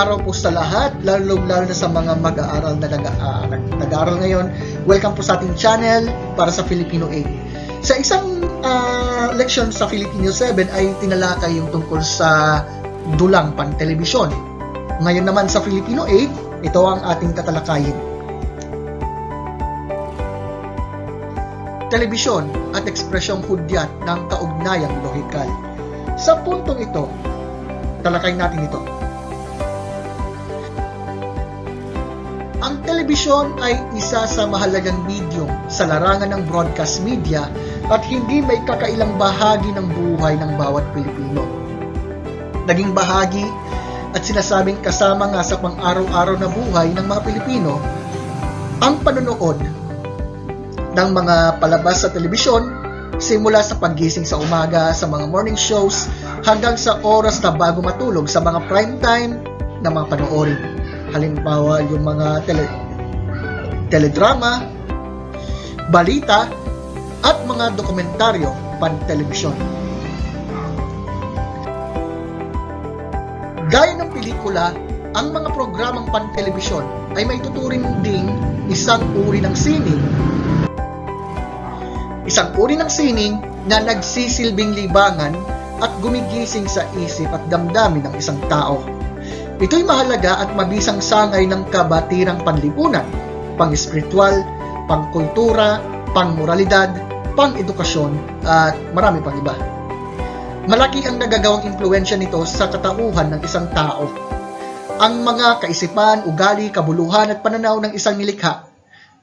Araw po sa lahat, lalo-lalo na sa mga mag-aaral na ah, nag- nag-aaral ngayon. Welcome po sa ating channel para sa Filipino 8. Sa isang ah, leksyon sa Filipino 7 ay tinalakay yung tungkol sa dulang pan-telebisyon. Ngayon naman sa Filipino 8, ito ang ating tatalakayin. Telebisyon at ekspresyong hudyat ng kaugnayang lohikal. Sa puntong ito, talakayin natin ito. Ang telebisyon ay isa sa mahalagang medium sa larangan ng broadcast media at hindi may kakailang bahagi ng buhay ng bawat Pilipino. Naging bahagi at sinasabing kasama nga sa pang-araw-araw na buhay ng mga Pilipino ang panonood ng mga palabas sa telebisyon simula sa paggising sa umaga sa mga morning shows hanggang sa oras na bago matulog sa mga prime time na mga panoorin. Halimbawa, yung mga tele, teledrama, balita, at mga dokumentaryo pan-telebisyon. Gaya ng pelikula, ang mga programang pan-telebisyon ay may tuturing ding isang uri ng sining isang uri ng sining na nagsisilbing libangan at gumigising sa isip at damdamin ng isang tao. Ito'y mahalaga at mabisang sangay ng kabatirang panlipunan, pang-espiritual, pang-kultura, pang-moralidad, pang-edukasyon, at marami pang iba. Malaki ang nagagawang impluensya nito sa katauhan ng isang tao. Ang mga kaisipan, ugali, kabuluhan at pananaw ng isang nilikha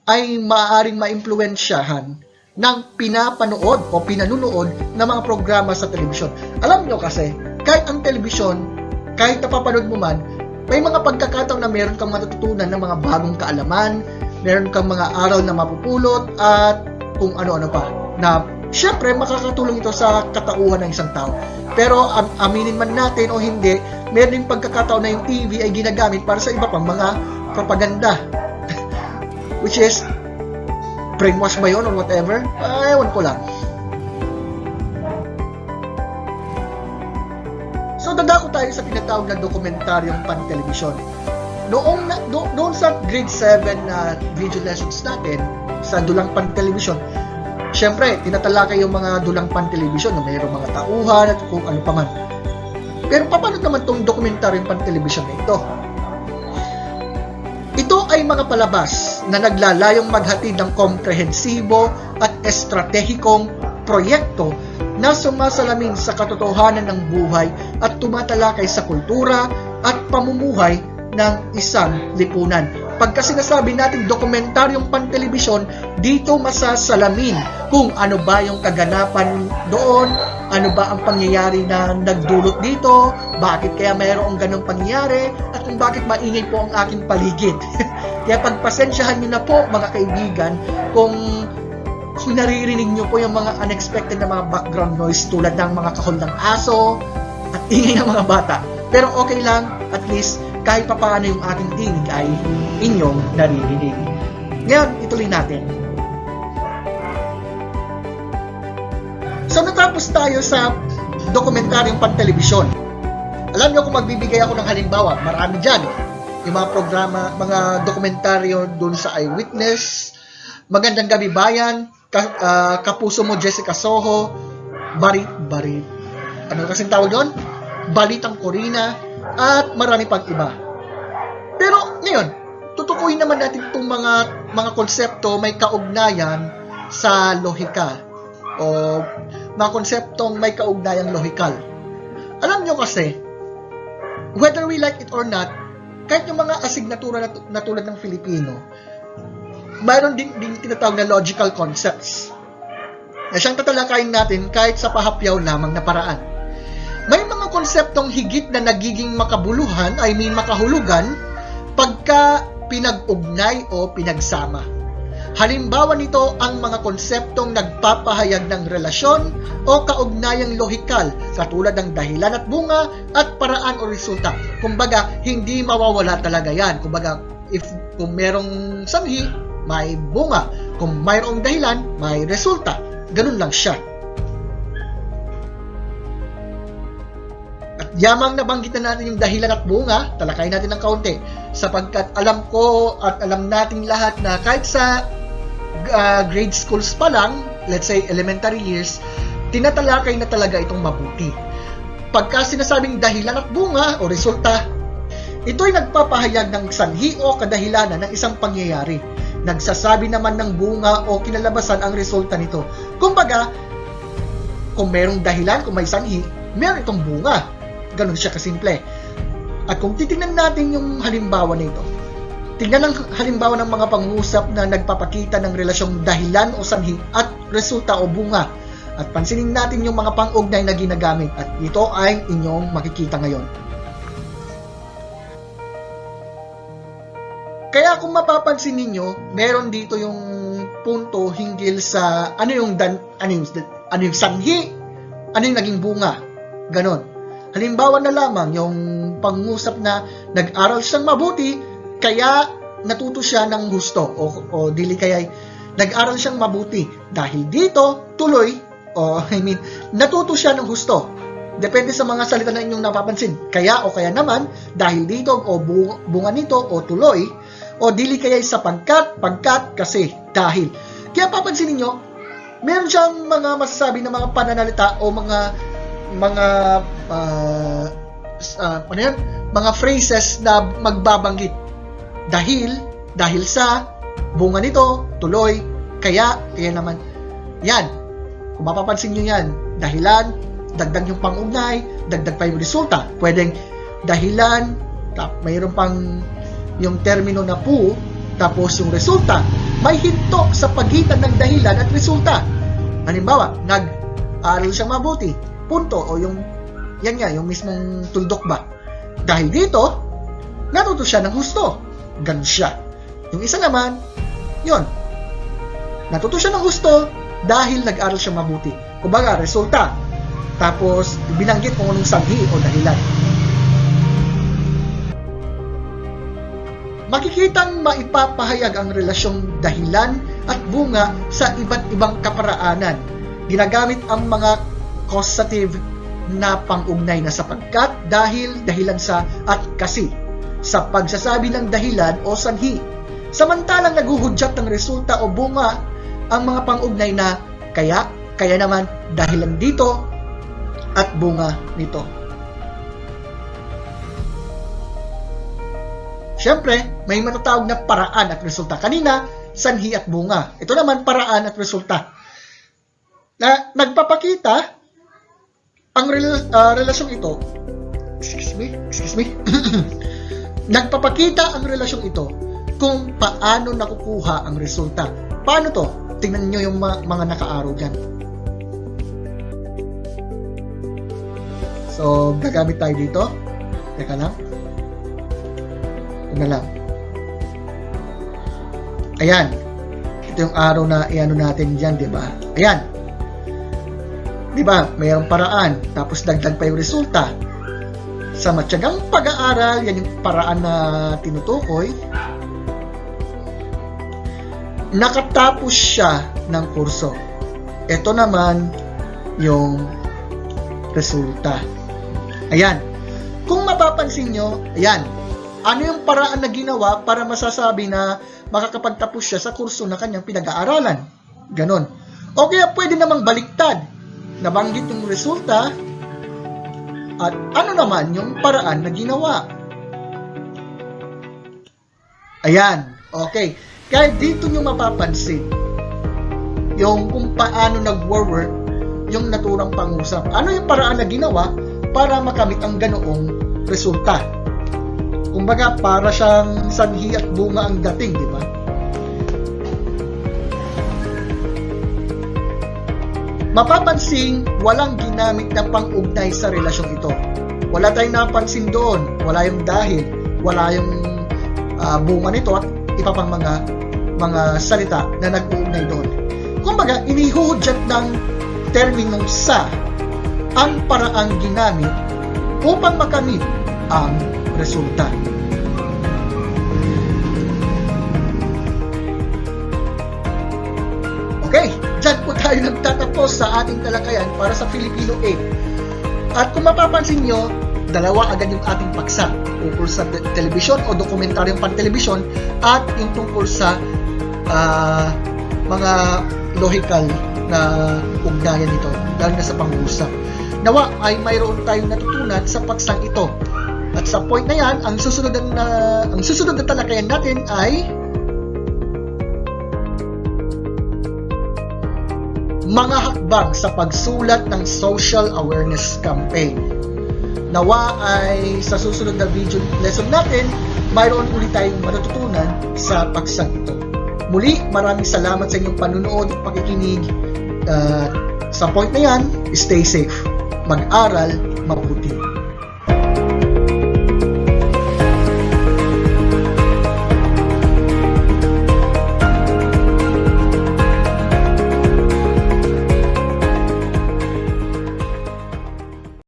ay maaaring maimpluensyahan ng pinapanood o pinanunood ng mga programa sa telebisyon. Alam nyo kasi, kahit ang telebisyon, kahit napapanood mo man, may mga pagkakataon na meron kang matututunan ng mga bagong kaalaman, meron kang mga aral na mapupulot, at kung ano-ano pa. Na, syempre, makakatulong ito sa katauhan ng isang tao. Pero, am- aminin man natin o hindi, meron din pagkakataon na yung TV ay ginagamit para sa iba pang mga propaganda. Which is, brainwash ba yun or whatever? Ah, ewan ko lang. So, dadako tayo sa tinatawag na dokumentaryong pan-television. Noong, do, noon sa grade 7 na video lessons natin, sa dulang pan-television, syempre, tinatalakay yung mga dulang pan-television na mayroong mga tauhan at kung ano pa man. Pero paano naman tong dokumentaryong pan-television na ito? Ito ay mga palabas na naglalayong maghatid ng komprehensibo at estratehikong proyekto na sumasalamin sa katotohanan ng buhay at tumatalakay sa kultura at pamumuhay ng isang lipunan. Pagka sinasabi natin dokumentaryong pantelebisyon, dito masasalamin kung ano ba yung kaganapan doon, ano ba ang pangyayari na nagdulot dito, bakit kaya mayroong ganong pangyayari, at kung bakit maingay po ang aking paligid. kaya pagpasensyahan nyo na po mga kaibigan kung kung naririnig nyo po yung mga unexpected na mga background noise tulad ng mga kahol ng aso at ingay ng mga bata. Pero okay lang, at least kahit pa paano yung ating tinig ay inyong naririnig. Ngayon, ituloy natin. So natapos tayo sa dokumentaryong pan-telebisyon. Alam niyo kung magbibigay ako ng halimbawa, marami dyan. Yung mga programa, mga dokumentaryo dun sa Eyewitness, Magandang Gabi Bayan, ka, ah, Kapuso mo Jessica Soho, Bari, Bari, ano kasing tawag doon? Balitang Corina, at marami pang iba. Pero ngayon, tutukuyin naman natin itong mga mga konsepto may kaugnayan sa lohika o mga konseptong may kaugnayang lohikal. Alam nyo kasi, whether we like it or not, kahit yung mga asignatura na, na tulad ng Filipino, mayroon din, din tinatawag na logical concepts na siyang tatalakayin natin kahit sa pahapyaw lamang na paraan. May mga konseptong higit na nagiging makabuluhan, I mean makahulugan, pagka pinag-ugnay o pinagsama. Halimbawa nito ang mga konseptong nagpapahayag ng relasyon o kaugnayang lohikal katulad ng dahilan at bunga at paraan o resulta. Kumbaga, hindi mawawala talaga yan. Kumbaga, if kung merong sanhi, may bunga. Kung mayroong dahilan, may resulta. Ganun lang siya. At yamang nabanggit na natin yung dahilan at bunga, talakayin natin ng kaunti. Sapagkat alam ko at alam nating lahat na kahit sa uh, grade schools pa lang, let's say elementary years, tinatalakay na talaga itong mabuti. Pagka sinasabing dahilan at bunga o resulta, ito ay nagpapahayag ng sanhi o kadahilanan ng isang pangyayari. Nagsasabi naman ng bunga o kinalabasan ang resulta nito. Kumbaga, kung merong dahilan, kung may sanhi, meron itong bunga. Ganun siya kasimple. At kung titingnan natin yung halimbawa nito, tingnan ang halimbawa ng mga pangusap na nagpapakita ng relasyong dahilan o sanhi at resulta o bunga. At pansinin natin yung mga pang-ugnay na ginagamit at ito ay inyong makikita ngayon. Kaya kung mapapansin ninyo, meron dito yung punto hinggil sa ano yung dan, ano yung, ano yung sanhi, ano yung naging bunga. Ganon. Halimbawa na lamang yung pangusap na nag-aral siyang mabuti, kaya natuto siya ng gusto o, o dili kaya nag-aral siyang mabuti. Dahil dito, tuloy, o I mean, natuto siya ng gusto. Depende sa mga salita na inyong napapansin. Kaya o kaya naman, dahil dito o bunga, nito o tuloy, o dili kaya sapagkat, pagkat, kasi, dahil. Kaya papansin ninyo, meron siyang mga masasabi na mga pananalita o mga mga uh, uh, ano yan? mga phrases na magbabanggit dahil dahil sa bunga nito tuloy kaya kaya naman yan kung mapapansin nyo yan dahilan dagdag yung pangugnay dagdag pa yung resulta pwedeng dahilan tap, mayroon pang yung termino na po tapos yung resulta may hinto sa pagitan ng dahilan at resulta halimbawa nag-aral siyang mabuti punto o yung yan nga, yung mismong tuldok ba. Dahil dito, natuto siya ng husto. Ganun siya. Yung isa naman, yon Natuto siya ng husto dahil nag-aral siya mabuti. Kumbaga, resulta. Tapos, binanggit kung anong sanghi o dahilan. Makikitang maipapahayag ang relasyong dahilan at bunga sa iba't ibang kaparaanan. Ginagamit ang mga causative na pangugnay na sapagkat, dahil, dahilan sa, at kasi sa pagsasabi ng dahilan o sanhi. Samantalang naguhudyat ng resulta o bunga ang mga pangugnay na kaya, kaya naman dahilan dito at bunga nito. Siyempre, may matatawag na paraan at resulta. Kanina, sanhi at bunga. Ito naman, paraan at resulta. Na nagpapakita ang rela- uh, relasyong ito, excuse me, excuse me, nagpapakita ang relasyong ito kung paano nakukuha ang resulta. Paano to? Tingnan nyo yung ma- mga nakaaraw dyan. So, gagamit tayo dito. Teka lang. Ito na lang. Ayan. Ito yung araw na iano natin dyan, di ba? Ayan. Di ba? Mayroong paraan. Tapos dagdag pa yung resulta. Sa matyagang pag-aaral, yan yung paraan na tinutukoy. Nakatapos siya ng kurso. Ito naman yung resulta. Ayan. Kung mapapansin nyo, ayan. Ano yung paraan na ginawa para masasabi na makakapagtapos siya sa kurso na kanyang pinag-aaralan? Ganon. O kaya pwede namang baliktad nabanggit yung resulta at ano naman yung paraan na ginawa. Ayan, okay. Kaya dito nyo mapapansin yung kung paano nag-work yung naturang pangusap. Ano yung paraan na ginawa para makamit ang ganoong resulta. Kumbaga, para siyang sanhi at bunga ang dating, di ba? Mapapansin, walang ginamit na pang-ugnay sa relasyong ito. Wala tayong napansin doon. Wala yung dahil. Wala yung uh, bunga nito at iba pang mga mga salita na nag-uugnay doon. Kumbaga, inihuhudyat ng terminong sa ang paraang ginamit upang makamit ang resulta. Okay, dyan po tayo nagtatapos sa ating talakayan para sa Filipino 8. At kung mapapansin nyo, dalawa agad yung ating paksa tungkol sa te- telebisyon o dokumentaryong pan-telebisyon at yung tungkol sa ah, mga logical na ugnayan nito, lalo na sa pangusap. Nawa ay mayroon tayong natutunan sa paksang ito. At sa point na yan, ang susunod na ang susunod na talakayan natin ay mga hakbang sa pagsulat ng social awareness campaign. Nawa ay sa susunod na video lesson natin, mayroon ulit tayong matututunan sa paksang ito. Muli, maraming salamat sa inyong panunood at pakikinig. Uh, sa point na yan, stay safe. Mag-aral mabuti.